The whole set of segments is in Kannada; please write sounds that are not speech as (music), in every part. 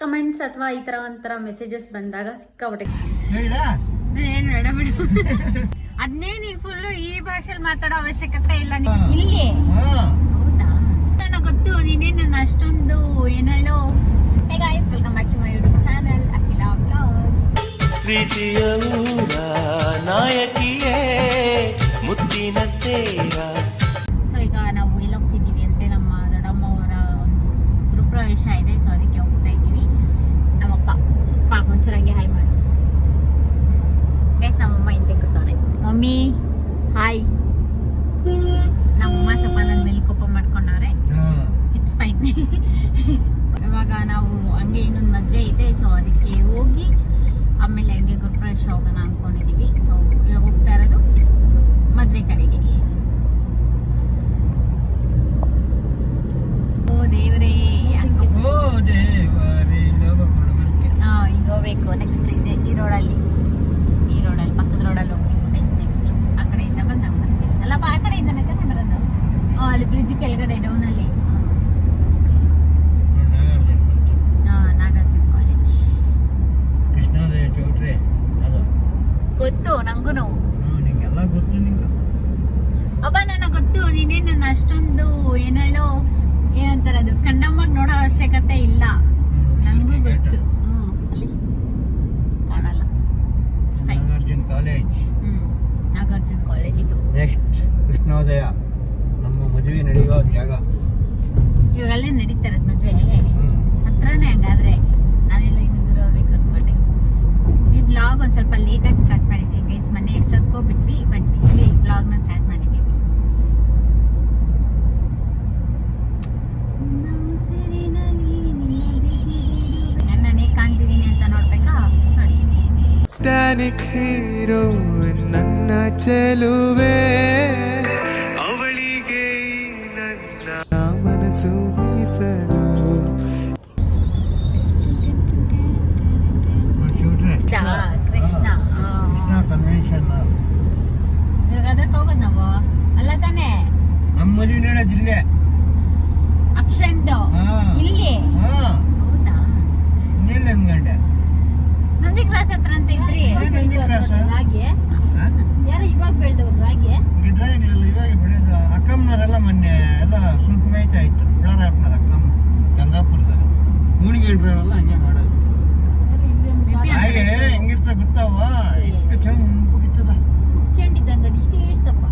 ಕಮೆಂಟ್ಸ್ ಅಥವಾ ಈ ತರ ಒಂಥರ ಮೆಸೇಜಸ್ ಬಂದಾಗ ಸಿಕ್ಕಾಪಟ್ಟೆ. ಏನ್ ಬೇಡ ಬಿಡು. ಅದನ್ನೇ ನೀನ್ ಫುಲ್ ಈ ಭಾಷೆಲಿ ಮಾತಾಡೋ ಅವಶ್ಯಕತೆ ಇಲ್ಲ. ಇಲ್ಲಿ ಹಾ. ಹೌದಾ? ನನಗೆ ಗೊತ್ತು ನೀನೇ ನನ್ನ ಅಷ್ಟೊಂದು ಏನೇಳೋ hey guys welcome back to my YouTube channel Akhila vlogs ಪ್ರೀತಿಯ ನಾಯಕಿಯೇ ಮುತ್ತಿನ ತೇರ ಸೊ ಈಗ ನಾವು ಎಲ್ಲಿ ಹೋಗ್ತಿದ್ದೀವಿ ಅಂದ್ರೆ ನಮ್ಮ ದೊಡ್ಡಮ್ಮ ಅವರ ಒಂದು ಗೃಹಪ್ರವೇಶ ಇದೆ ಸೊ ಅದಕ್ಕೆ ಹೋಗ್ತಾ ಇದ್ದೀವಿ ನಮ್ಮಪ್ಪ ಪಾ ಒಂಚೂರು ಹಂಗೆ ಹಾಯ್ ಮಾಡು ಗೈಸ್ ನಮ್ಮಮ್ಮ ಹಿಂದೆ ಕೂತವ್ರೆ ಮಮ್ಮಿ ಹಾಯ್ ನಮ್ಮಮ್ಮ ಸ್ವಲ್ಪ ನನ್ನ ಮೇಲೆ ಕೋಪ ಮಾಡ್ಕೊಂಡವ್ರೆ. ಇಟ್ಸ್ ಫೈನ್ (laughs) ಇವಾಗ ನಾವು ಹಂಗೆ ಇನ್ನೊಂದು ಮದುವೆ ಇದೆ ಸೊ ಅದಕ್ಕೆ ಹೋಗಿ ಆಮೇಲೆ ಹಂಗೆ ಗುರುಪ್ರವೇಶ ಹೋಗೋಣ ಅನ್ಕೊಂಡಿದ್ದೀವಿ ಸೊ ಇವಾಗ ಹೋಗ್ತಾ ಇರೋದು ಮದುವೆ ಕಡೆಗೆ. ಓ ದೇವರೇ ಈಗ ಹೋಗ್ಬೇಕು. ನೆಕ್ಸ್ಟ್ ಇದೆ ಈ ರೋಡಲ್ಲಿ ಈ ರೋಡಲ್ಲಿ ಪಕ್ಕದ ರೋಡಲ್ಲಿ ಹೋಗ್ಬೇಕು. ನೆಕ್ಸ್ಟ್ ನೆಕ್ಸ್ಟ್ ಆ ಕಡೆಯಿಂದ ಬಂದಾಗ ಬರ್ತೀವಿ. ಅಲ್ಲಪ್ಪ ಆ ಕಡೆಯಿಂದನೇ ತಾನೇ ಬರೋದು? ಅಲ್ಲಿ ಬ್ರಿಡ್ಜ್ ಕೆಳಗಡೆ ಡೌನಲ್ಲಿ ನಾಗಾರ್ಜುನ ಕಾಲೇಜ್ ಕೃಷ್ಣೋದಯ ಚೌಟ್ರಿ ಅದು. ಗೊತ್ತು ನಂಗೂ ಹಾ ನಿಂಗೆಲ್ಲ ಗೊತ್ತು ನಿಂಗೆ. ಅಪ್ಪ ನನಗೆ ಗೊತ್ತು ನೀನೇ ನನ್ನ ಅಷ್ಟೊಂದು ಏನೇಳೋ ಏನಂತಾರೆ ಅದು ಕಂಡಮ್ಮಾಗ ನೋಡೋ ಅವಶ್ಯಕತೆ ಇಲ್ಲ. ನನಗೂ ಗೊತ್ತು. ಹ್ಞೂ ಅಲ್ಲಿ ಕಾಣಲ್ಲ. ನಾಗಾರ್ಜುನ ಕಾಲೇಜ್ ಹ್ಮ್. ನಾಗಾರ್ಜುನ ಕಾಲೇಜ್ ಇದು ನೆಕ್ಸ್ಟ್ ಕೃಷ್ಣೋದಯ ನಮ್ಮ ಮದುವೆ ನಡೆಯುವ ಜಾಗ. ಇವಾಗಲ್ಲೇ ನಡೀತಾ ಇರೋದು ಮದುವೆ. ಹತ್ರನೇ ಹಂಗಾದ್ರೆ ನಾನೆಲ್ಲ ಇನ್ನು ದೂರ ಹೋಗ್ಬೇಕು ಅನ್ಕೊಂಡೆ. ಈ ಬ್ಲಾಗ್ ಒಂದ್ ಸ್ವಲ್ಪ ಲೇಟಾಗಿ ಸ್ಟಾರ್ಟ್ ಮಾಡಿದ್ದೀವಿ ಗೈಸ್ ಮನೆ ಎಷ್ಟೊತ್ಕೋ ಬಿಟ್ವಿ ಬಟ್ ಇಲ್ಲಿ ಬ್ಲಾಗ್ನ ಸ್ಟಾರ್ಟ್ ಮಾಡಿದ್ದೀವಿ ನಿನ್ನ ಕಾಣ್ತಿದ್ದೀನಿ ಅಂತ ನೋಡ್ಬೇಕಾ? ನೋಡಿ. ಟ್ಯಾನಿಕ್ ಹೀರೋ ಚೆಲುವೆ. ಅವಳಿಗೆ ನನ್ನ ಮನಸ್ಸು ಮೀಸಲು. ಕೃಷ್ಣ. ಆ. ಕೃಷ್ಣ ಕನ್ವೆನ್ಷನ್ ಇವಾಗ ಅದಕ್ಕೆ ಹೋಗೋದು ನಾವು. ಅಲ್ಲ ತಾನೇ? ನಮ್ಮ ಮದುವೆ ನಡೆಯೋದು ಇಲ್ಲೇ ಅಕ್ಷಂದು ಇಲ್ಲಿ? ಹೌದಾ? ಇನ್ನೆಲ್ಲ ನಂದಿ ಕ್ಲಾಸ್ ಹತ್ರ ಅಂತ ಇದ್ರಿ? ಹಾಗೆ? ಯಾರು ಇವಾಗ ಬೆಳೆದವ್ರು ರಾಗಿ ಗಿಡ ಇವಾಗ ಇವಾಗ ಬೆಳೆದ ಅಕ್ಕಮ್ಮನವರೆಲ್ಲ ಮೊನ್ನೆ ಎಲ್ಲ ಸ್ವಲ್ಪ ಮೇಯ್ತಾ ಇತ್ತು. ಬಿಳರಾಪ್ನರ ಅಕ್ಕಮ್ಮ. ಗಂಗಾಪುರದಲ್ಲಿ. ಮೂಣಿಗೆ ಇಡ್ರಲ್ಲ ಹಂಗೆ ಮಾಡೋದು. ಹಾಗೆ ಹೆಂಗಿರ್ತ ಗೊತ್ತಾವ? ಇಟ್ಟು ಕೆಂಪು ಗಿತ್ತದ ಚೆಂಡಿದ್ದಂಗ ಇಷ್ಟೇ ಇಷ್ಟಪ್ಪ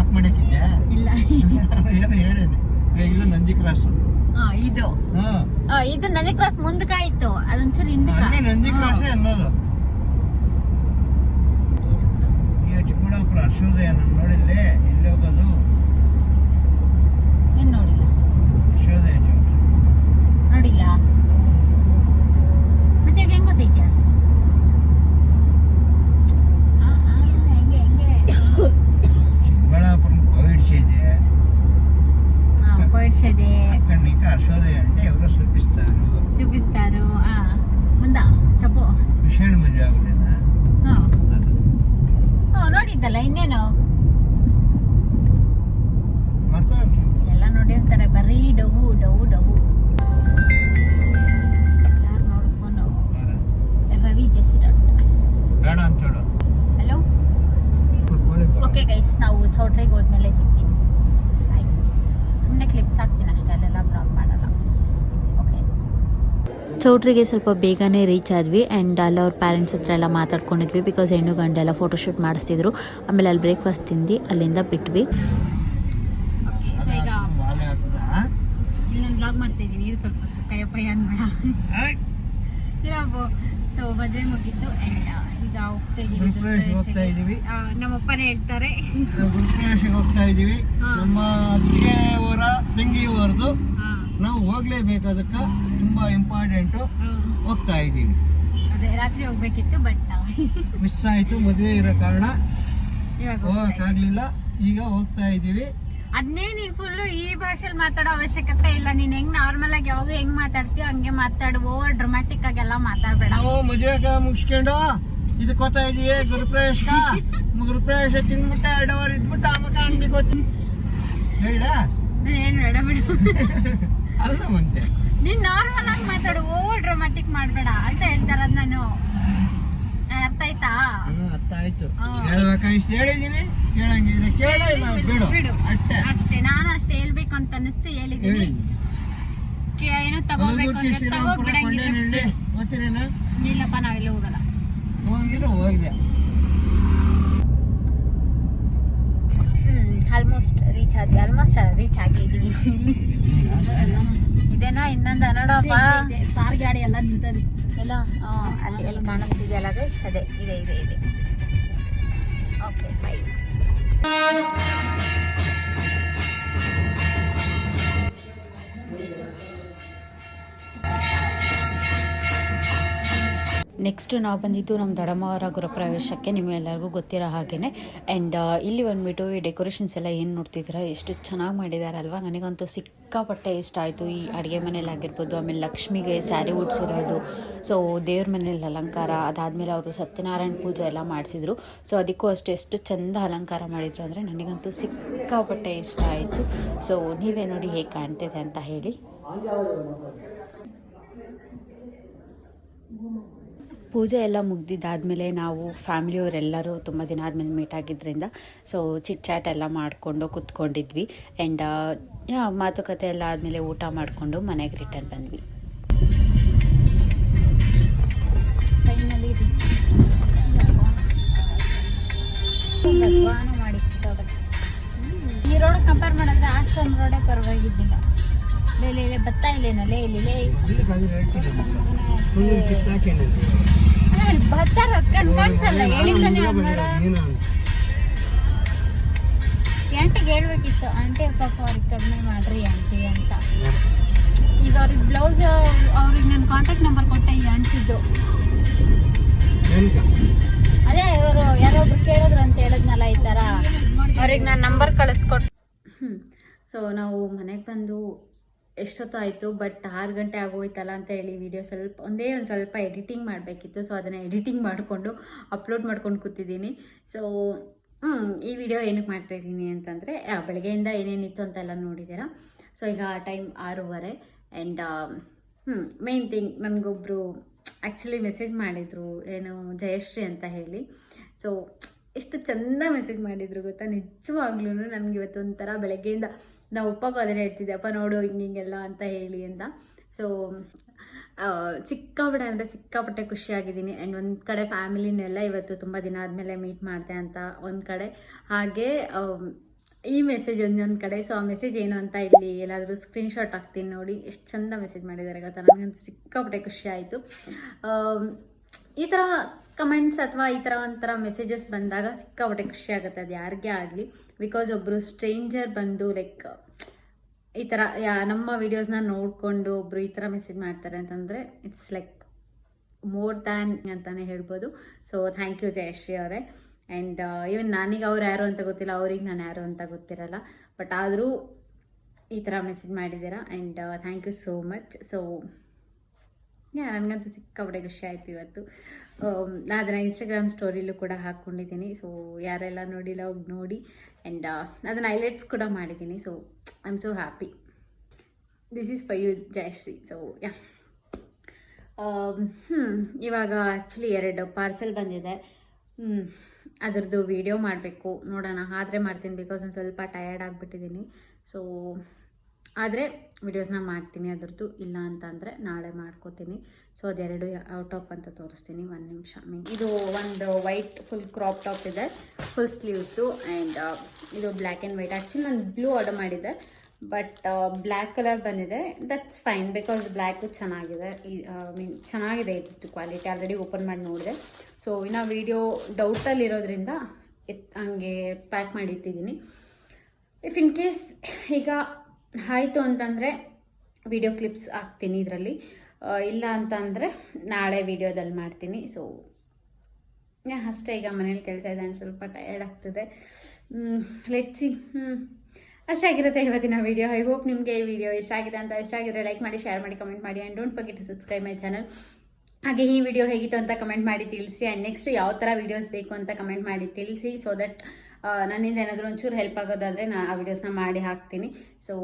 ಅಪ್ ಮಾಡಕ್ಕಿದ್ದೆ ಇಲ್ಲ. (laughs) ಏನು ಹೇಳೇನೆ. ಇದು ನಂದಿ ಕ್ರಾಸ್. ಹಾ. ಇದು ಇದು ನಂದಿ ಕ್ರಾಸ್ ಮುಂದಕ ಇತ್ತು ಅದೊಂಚೂರು ಹಿಂದಕ್ಕೆ. ನಂದಿ ಕ್ರಾಸ್ ಅನ್ನೋದು ಈಗ ಚಿಕ್ಕಬಳ್ಳಾಪುರ ಹರ್ಷೋದಯ ನಾನು ನೋಡಿಲ್ಲೇ ಎಲ್ಲಿ ಹೋಗೋದು ಏನ್ ನೋಡಿಲ್ಲ ಹರ್ಷೋದಯ ಚೌಟ್ರಿ ನೋಡಿಲ್ಲ ಮತ್ತೆ ಇವಾಗ ಹೆಂಗ್ ಗೊತ್ತೈತ್ಯಾ ಆ, ಆ, ಹೆಂಗೆ ಹೆಂಗೆ ಚಿಕ್ಕಬಳ್ಳಾಪುರ ಕೋವಿಡ್ ಇದೆ ಹಾ ಪೋಯಿಡ್ಸದೆ ಕಣ್ಣಿಕ ಹರ್ಷೋದಯ అంటే ఎవరో చూపిస్తారు చూపిస్తారు ఆ, ಮುಂದ ಚಪ್ಪು ವಿಷಯ ಮದುವೆ ನೋಡಿದ್ದಲ್ಲ ಇನ್ನೇನು? ಎಲ್ಲ ನೋಡಿರ್ತಾರೆ ಬರೀ ಡವು ಡವು ಡವು ಯಾರು ನೋಡು phone Ravi JC dot. Hello okay guys ನಾವು ಚೌಟ್ರಿಗೆ ಹೋದ್ಮೇಲೆ ಸಿಗ್ತೀನಿ. ಸುಮ್ಮನೆ ಕ್ಲಿಪ್ಸ್ ಹಾಕ್ತೀನಿ ಅಷ್ಟೇ ಅಲ್ಲೆಲ್ಲ ಬ್ಲಾಗ್ ಮಾಡಲ್ಲ. ಚೌಟ್ರಿಗೆ ಸ್ವಲ್ಪ ಬೇಗನೆ ರೀಚ್ ಆದ್ವಿ ಆ್ಯಂಡ್ ಅಲ್ಲಿ ಅವ್ರ ಪ್ಯಾರೆಂಟ್ಸ್ ಹತ್ರ ಎಲ್ಲ ಮಾತಾಡ್ಕೊಂಡಿದ್ವಿ ಬಿಕಾಸ್ ಹೆಣ್ಣು ಗಂಡ ಎಲ್ಲ ಫೋಟೋಶೂಟ್ ಮಾಡಿಸ್ತಿದ್ರು. ಆಮೇಲೆ ಅಲ್ಲಿ ಬ್ರೇಕ್ಫಾಸ್ಟ್ ತಿಂದು ಅಲ್ಲಿಂದ ಬಿಟ್ವಿ. ಓಕೆ ಸೊ ಮದುವೆ ಮುಗೀತು ಆ್ಯಂಡ್ ಈಗ ಹೋಗ್ತಾ ಇದೀವಿ ನಮ್ಮಪ್ಪನೇ ಹೇಳ್ತಾರೆ. ಹೋಗ್ತಾ ಇದೀವಿ ನಮ್ಮ ಅತ್ತಿಗೆಯವರ ತಂಗಿಯವರದು. ಹಾ, ನಾವು ಹೋಗ್ಲೇಬೇಕು ಅದಕ್ಕೆ ತುಂಬಾ ಇಂಪಾರ್ಟೆಂಟ್ ಹೋಗ್ತಾ ಇದ್ದೀವಿ. ಅದೇ ರಾತ್ರಿ ಹೋಗ್ಬೇಕಿತ್ತು ಬಟ್ ಮಿಸ್ (laughs) ಆಯ್ತು ಮದುವೆ ಇರೋ ಕಾರಣ. ಹೋಗಕ್ಕಾಗ್ಲಿಲ್ಲ ಈಗ ಹೋಗ್ತಾ ಇದೀವಿ ಅದನ್ನೇ ನೀನ್ ಫುಲ್ ಈ ಭಾಷೆಲಿ ಮಾತಾಡೋ ಅವಶ್ಯಕತೆ ಇಲ್ಲ. ನೀನ್ ಹೆಂಗ್ ನಾರ್ಮಲ್ ಆಗಿ ಯಾವಾಗ ಹೆಂಗ್ ಮಾತಾಡ್ತೀಯೋ ಹಂಗೆ ಮಾತಾಡು ಓವರ್ ಡ್ರಮ್ಯಾಟಿಕ್ ಆಗೆಲ್ಲ ಮಾತಾಡ್ಬೇಡ. ಓ ಮದುವೆಗ ಮುಗಿಸ್ಕೊಂಡು ಇದು ಹೋಗ್ತಾ ಇದೀವಿ ಗುರುಪ್ರವೇಶಕ ಗುರುಪ್ರವೇಶ (laughs) ತಿಂದ್ಬಿಟ್ಟು ಎರಡು ಅವರ್ ಇದ್ಬಿಟ್ಟು ಆಮಕ ಅಂಗಡಿಗೆ ಹೋಗ್ತೀನಿ ಹೇಳ ಏನ್ ಬೇಡ ಬಿಡು. (laughs) ಅಲ್ಲ ಮಂತೆ ನೀನ್ ನಾರ್ಮಲ್ ಆಗಿ ಮಾತಾಡು ಓವರ್ ಡ್ರಾಮಾಟಿಕ್ ಮಾಡಬೇಡ ಅಂತ ಹೇಳ್ತಾರದ್ ನಾನು. ಅರ್ಥ ಆಯ್ತಾ? ಅರ್ಥ ಆಯ್ತು. ಹಾ. ಹೇಳ್ಬೇಕಾ ಇಷ್ಟು ಹೇಳಿದೀನಿ ಕೇಳಂಗಿದ್ರೆ ಕೇಳ ಇಲ್ಲ ಬಿಡು ಬಿಡು. ಅಷ್ಟೇ. ಅಷ್ಟೇ ನಾನು ಅಷ್ಟೇ ಹೇಳ್ಬೇಕು ಅಂತ ಅನ್ನಿಸ್ತು ಹೇಳಿದೀನಿ. ಏನು ತಗೋಬೇಕು ಅಂತ ತಗೋಬಿಡಂಗಿಲ್ಲ. ಓದ್ತೀರೇನು ಇಲ್ಲಪ್ಪ ನಾವೆಲ್ಲ ಹೋಗಲ್ಲ. ಹೋಗಿರೋ ಹೋಗಿದೆ ಆಲ್ಮೋಸ್ಟ್ ರೀಚ್ ಆದ್ವಿ ಆಲ್ಮೋಸ್ಟ್ ರೀಚ್ ಆಗಿದ್ದೀವಿ ಇಲ್ಲಿ ಇದೇನಾ. ಇನ್ನೊಂದು ಅನ್ನಡಪ್ಪ ಕಾರ್ ಗಾಡಿ ಎಲ್ಲ ನಿಂತದೆ. ಎಲ್ಲ? ಅಲ್ಲಿ ಎಲ್ಲಿ ಕಾಣಿಸ್ತಿದೆಯಲ್ಲ ಗೈಸ್ ಸದೆ ಇದೆ ಇದೆ ಇದೆ ಓಕೆ ಬೈ ನೆಕ್ಸ್ಟ್ ನಾವು ಬಂದಿದ್ದು ನಮ್ಮ ದೊಡ್ಡಮ್ಮವರ ಗೃಹಪ್ರವೇಶಕ್ಕೆ ನಿಮ್ಮೆಲ್ಲರಿಗೂ ಗೊತ್ತಿರೋ ಹಾಗೆಯೇ ಆ್ಯಂಡ್ ಇಲ್ಲಿ ಬಂದುಬಿಟ್ಟು ಈ ಡೆಕೋರೇಷನ್ಸ್ ಎಲ್ಲ ಏನು ನೋಡ್ತಿದ್ದೀರಾ? ಎಷ್ಟು ಚೆನ್ನಾಗಿ ಮಾಡಿದಾರಲ್ವ? ನನಗಂತೂ ಸಿಕ್ಕಾಪಟ್ಟೆ ಇಷ್ಟ ಆಯಿತು. ಈ ಅಡುಗೆ ಮನೇಲಿ ಆಗಿರ್ಬೋದು, ಆಮೇಲೆ ಲಕ್ಷ್ಮಿಗೆ ಸ್ಯಾರಿ ಉಡ್ಸಿರೋದು ಸೊ ದೇವ್ರ ಮನೇಲಿ ಅಲಂಕಾರ, ಅದಾದಮೇಲೆ ಅವರು ಸತ್ಯನಾರಾಯಣ ಪೂಜೆ ಎಲ್ಲ ಮಾಡಿಸಿದ್ರು. ಸೊ ಅದಕ್ಕೂ ಅಷ್ಟು ಎಷ್ಟು ಚೆಂದ ಅಲಂಕಾರ ಮಾಡಿದ್ರು ಅಂದರೆ ನನಗಂತೂ ಸಿಕ್ಕಾಪಟ್ಟೆ ಇಷ್ಟ ಆಯಿತು. ಸೊ ನೀವೇ ನೋಡಿ ಹೇಗೆ ಕಾಣ್ತಿದೆ ಅಂತ ಹೇಳಿ. ಪೂಜೆ ಎಲ್ಲ ಮುಗ್ದಿದ್ದಾದಮೇಲೆ ನಾವು ಫ್ಯಾಮಿಲಿಯವರೆಲ್ಲರೂ ತುಂಬ ದಿನ ಆದಮೇಲೆ ಮೀಟ್ ಆಗಿದ್ದರಿಂದ ಸೊ ಚಿಟ್ ಚಾಟ್ ಎಲ್ಲ ಮಾಡಿಕೊಂಡು ಕೂತ್ಕೊಂಡಿದ್ವಿ. ಆ್ಯಂಡ್ ಯಾ, ಮಾತುಕತೆ ಎಲ್ಲ ಆದಮೇಲೆ ಊಟ ಮಾಡಿಕೊಂಡು ಮನೆಗೆ ರಿಟರ್ನ್ ಬಂದ್ವಿ. ಈ ರೋಡ್ ಕಂಪೇರ್ ಮಾಡಿದ್ರೆ ಆಶ್ರಮ್ ರೋಡೇ ಪರವಾಗಿದ್ದಿಲ್ಲ. ಲೇ ಲೇ ಬತ್ತಾ ಇಲ್ಲೇನ? ಲೇ ಇಲ್ಲಿ ಹೇಳ್ಬೇಕಿತ್ತು, ಆಂಟಿ, ಪಾಪ ಅವ್ರಿಗೆ ಕಡಿಮೆ ಮಾಡ್ರಿ ಆಂಟಿ ಅಂತ. ಈಗ ಅವ್ರಿಗೆ ಬ್ಲೌಸ್ ಅವ್ರಿಗೆ ನನ್ನ ಕಾಂಟ್ಯಾಕ್ಟ್ ನಂಬರ್ ಕೊಟ್ಟೆ ಈ ಆಂಟಿದ್ದು ಅದೇ ಇವರು ಯಾರೊಬ್ರು ಕೇಳಿದ್ರು ಅಂತ ಹೇಳಿದ್ನಲ್ಲ ಈ ಥರ ಅವ್ರಿಗೆ ನಾನು ನಂಬರ್ ಕಳಿಸ್ಕೊಟ್ಟು ಸೊ ನಾವು ಮನೆಗೆ ಬಂದು ಎಷ್ಟೊತ್ತು ಆಯಿತು ಬಟ್ ಆರು ಗಂಟೆ ಆಗೋಯ್ತಲ್ಲ ಅಂತ ಹೇಳಿ ವಿಡಿಯೋ ಸ್ವಲ್ಪ, ಒಂದೇ ಒಂದು ಸ್ವಲ್ಪ ಎಡಿಟಿಂಗ್ ಮಾಡಬೇಕಿತ್ತು. ಸೊ ಅದನ್ನು ಎಡಿಟಿಂಗ್ ಮಾಡಿಕೊಂಡು ಅಪ್ಲೋಡ್ ಮಾಡ್ಕೊಂಡು ಕೂತಿದ್ದೀನಿ. ಸೊ ಈ ವಿಡಿಯೋ ಏನಕ್ಕೆ ಮಾಡ್ತಾಯಿದ್ದೀನಿ ಅಂತಂದರೆ ಬೆಳಗ್ಗೆಯಿಂದ ಏನೇನಿತ್ತು ಅಂತೆಲ್ಲ ನೋಡಿದ್ದೀರಾ? ಸೊ ಈಗ ಟೈಮ್ ಆರೂವರೆ ಆ್ಯಂಡ್ ಹ್ಞೂ ಮೇನ್ ಥಿಂಗ್ ನನಗೊಬ್ಬರು ಆ್ಯಕ್ಚುಲಿ ಮೆಸೇಜ್ ಮಾಡಿದರು, ಏನು, ಜಯಶ್ರೀ ಅಂತ ಹೇಳಿ. ಸೊ ಎಷ್ಟು ಚಂದ ಮೆಸೇಜ್ ಮಾಡಿದ್ರು ಗೊತ್ತಾ? ನಿಜವಾಗ್ಲೂ ನನಗೆ ಇವತ್ತು ಒಂಥರ ಬೆಳಗ್ಗೆಯಿಂದ ನಾವು ಒಪ್ಪಕ್ಕೂ ಅದನ್ನೇ ಹೇಳ್ತಿದ್ದೆ ಅಪ್ಪ ನೋಡು ಹಿಂಗೆ ಹಿಂಗೆಲ್ಲ ಅಂತ ಹೇಳಿ ಅಂತ. ಸೊ ಸಿಕ್ಕಾಪಟ್ಟೆ ಅಂದರೆ ಸಿಕ್ಕಾಪಟ್ಟೆ ಖುಷಿಯಾಗಿದ್ದೀನಿ ಆ್ಯಂಡ್ ಒಂದು ಕಡೆ ಫ್ಯಾಮಿಲಿನೆಲ್ಲ ಇವತ್ತು ತುಂಬ ದಿನ ಆದಮೇಲೆ ಮೀಟ್ ಮಾಡಿದೆ ಅಂತ ಒಂದು ಕಡೆ. ಹಾಗೆ ಈ ಮೆಸೇಜ್ ಒಂದೊಂದು ಕಡೆ. ಸೊ ಆ ಮೆಸೇಜ್ ಏನು ಅಂತ ಇಲ್ಲಿ ಎಲ್ಲಾದರೂ ಸ್ಕ್ರೀನ್ಶಾಟ್ ಹಾಕ್ತೀನಿ ನೋಡಿ. ಎಷ್ಟು ಚಂದ ಮೆಸೇಜ್ ಮಾಡಿದ್ದಾರೆ ಗೊತ್ತಾ? ನನಗಂತೂ ಸಿಕ್ಕಾಪಟ್ಟೆ ಖುಷಿ ಆಯಿತು. ಈ ಥರ ಕಮೆಂಟ್ಸ್ ಅಥವಾ ಈ ಥರ ಒಂಥರ ಮೆಸೇಜಸ್ ಬಂದಾಗ ಸಿಕ್ಕಾಪಟ್ಟೆ ಖುಷಿ ಆಗುತ್ತೆ. ಅದು ಯಾರಿಗೇ ಆಗಲಿ. ಬಿಕಾಸ್ ಒಬ್ಬರು ಸ್ಟ್ರೇಂಜರ್ ಬಂದು ಲೈಕ್ ಈ ಥರ ಯಾ, ನಮ್ಮ ವೀಡಿಯೋಸ್ನ ನೋಡಿಕೊಂಡು ಒಬ್ಬರು ಈ ಥರ ಮೆಸೇಜ್ ಮಾಡ್ತಾರೆ ಅಂತಂದರೆ ಇಟ್ಸ್ ಲೈಕ್ ಮೋರ್ ದ್ಯಾನ್ ಅಂತಲೇ ಹೇಳ್ಬೋದು. ಸೊ ಥ್ಯಾಂಕ್ ಯು ಜಯಶ್ರೀ ಅವರೇ. ಆ್ಯಂಡ್ ಈವನ್ ನನಗೆ ಅವ್ರು ಯಾರು ಅಂತ ಗೊತ್ತಿಲ್ಲ. ಅವ್ರಿಗೆ ನಾನು ಯಾರು ಅಂತ ಗೊತ್ತಿರಲ್ಲ. ಬಟ್ ಆದರೂ ಈ ಥರ ಮೆಸೇಜ್ ಮಾಡಿದ್ದೀರಾ. And thank you so much so ನನಗಂತೂ ಸಿಕ್ಕಾಪಟ್ಟೆ ಖುಷಿ ಆಯಿತು ಇವತ್ತು. ನಾನು ಅದನ್ನು ಇನ್ಸ್ಟಾಗ್ರಾಮ್ ಸ್ಟೋರಿಲೂ ಕೂಡ ಹಾಕ್ಕೊಂಡಿದ್ದೀನಿ ಸೊ ಯಾರೆಲ್ಲ ನೋಡಿಲ್ಲ ಹೋಗಿ ನೋಡಿ. ಆ್ಯಂಡ್ ಅದನ್ನು ಹೈಲೈಟ್ಸ್ ಕೂಡ ಮಾಡಿದ್ದೀನಿ so I am so happy this is for you Jayashree so yeah ಹ್ಞೂ ಇವಾಗ ಆ್ಯಕ್ಚುಲಿ ಎರಡು ಪಾರ್ಸೆಲ್ ಬಂದಿದೆ. ಹ್ಞೂ ಅದರದ್ದು ವಿಡಿಯೋ ಮಾಡಬೇಕು. ನೋಡೋಣ. ಆದರೆ ಮಾಡ್ತೀನಿ ಬಿಕಾಸ್ ಒಂದು ಸ್ವಲ್ಪ ಟಯರ್ಡ್ ಆಗಿಬಿಟ್ಟಿದ್ದೀನಿ ಸೊ ಆದರೆ ವಿಡಿಯೋಸ್ನ ಮಾಡ್ತೀನಿ ಅದರದ್ದು ಇಲ್ಲ ಅಂತಂದರೆ ನಾಳೆ ಮಾಡ್ಕೋತೀನಿ. ಸೊ ಅದೆರಡು ಔಟ್ ಆಫ್ ಅಂತ ತೋರಿಸ್ತೀನಿ. ಒಂದು ನಿಮಿಷ. ಮೀನ್ ಇದು ಒಂದು ವೈಟ್ ಫುಲ್ ಕ್ರಾಪ್ ಟಾಪ್ ಇದೆ. ಫುಲ್ ಸ್ಲೀವ್ಸ್ದು ಆ್ಯಂಡ್ ಇದು ಬ್ಲ್ಯಾಕ್ ಆ್ಯಂಡ್ ವೈಟ್ ಆ್ಯಕ್ಚುಲಿ ನಾನು ಬ್ಲೂ ಆರ್ಡರ್ ಮಾಡಿದ್ದೆ ಬಟ್ ಬ್ಲ್ಯಾಕ್ ಕಲರ್ ಬಂದಿದೆ. ದಟ್ಸ್ ಫೈನ್ ಬಿಕಾಸ್ ಬ್ಲ್ಯಾಕು ಚೆನ್ನಾಗಿದೆ. ಮೀನ್ ಚೆನ್ನಾಗಿದೆ ಇತ್ತು ಕ್ವಾಲಿಟಿ ಆಲ್ರೆಡಿ ಓಪನ್ ಮಾಡಿ ನೋಡಿದೆ. ಸೊ ಇನ್ನು ವೀಡಿಯೋ ಡೌಟಲ್ಲಿರೋದ್ರಿಂದ ಎತ್, ಹಂಗೆ ಪ್ಯಾಕ್ ಮಾಡಿ ಇಟ್ಟಿದ್ದೀನಿ ಇಫ್ ಇನ್ ಕೇಸ್ ಈಗ ಆಯಿತು ಅಂತಂದರೆ ವಿಡಿಯೋ ಕ್ಲಿಪ್ಸ್ ಹಾಕ್ತೀನಿ ಇದರಲ್ಲಿ. ಇಲ್ಲ ಅಂತಂದರೆ ನಾಳೆ ವಿಡಿಯೋದಲ್ಲಿ ಮಾಡ್ತೀನಿ. ಸೊ ಅಷ್ಟೇ ಈಗ ಮನೇಲಿ ಕೆಲಸ ಇದೆ ನಾನು ಸ್ವಲ್ಪ ಟಯರ್ಡ್ ಆಗ್ತದೆ. ಲೆಟ್ಸಿ ಹ್ಞೂ ಅಷ್ಟೇ ಆಗಿರುತ್ತೆ ಇವತ್ತಿನ ವಿಡಿಯೋ ಐ ಹೋಪ್ ನಿಮಗೆ ಈ ವಿಡಿಯೋ ಇಷ್ಟ ಆಗಿದೆ ಅಂತ ಇಷ್ಟ ಆಗಿದ್ರೆ ಲೈಕ್ ಮಾಡಿ ಶೇರ್ ಮಾಡಿ ಕಮೆಂಟ್ ಮಾಡಿ and don't forget to subscribe my channel ಹಾಗೆ ಈ ವಿಡಿಯೋ ಹೇಗಿತ್ತು ಅಂತ ಕಮೆಂಟ್ ಮಾಡಿ ತಿಳಿಸಿ ಆ್ಯಂಡ್ ನೆಕ್ಸ್ಟ್ ಯಾವ ಥರ ವೀಡಿಯೋಸ್ ಬೇಕು ಅಂತ ಕಮೆಂಟ್ ಮಾಡಿ ತಿಳಿಸಿ ಸೊ ದಟ್ ನನ್ನಿಂದ ಏನಾದರೂ ಒಂಚೂರು ಹೆಲ್ಪ್ ಆಗೋದಾದರೆ ನಾನು ಆ ವಿಡಿಯೋಸ್ನ ಮಾಡಿ ಹಾಕ್ತೀನಿ. So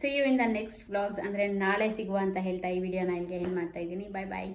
see you in the next vlogs ಅಂದರೆ ನಾಳೆ ಸಿಗುವ ಅಂತ ಹೇಳ್ತಾ ಈ ವಿಡಿಯೋನ ಇಲ್ಲಿಗೆ ಏನು ಮಾಡ್ತಾ ಇದ್ದೀನಿ. ಬಾಯ್ ಬಾಯ್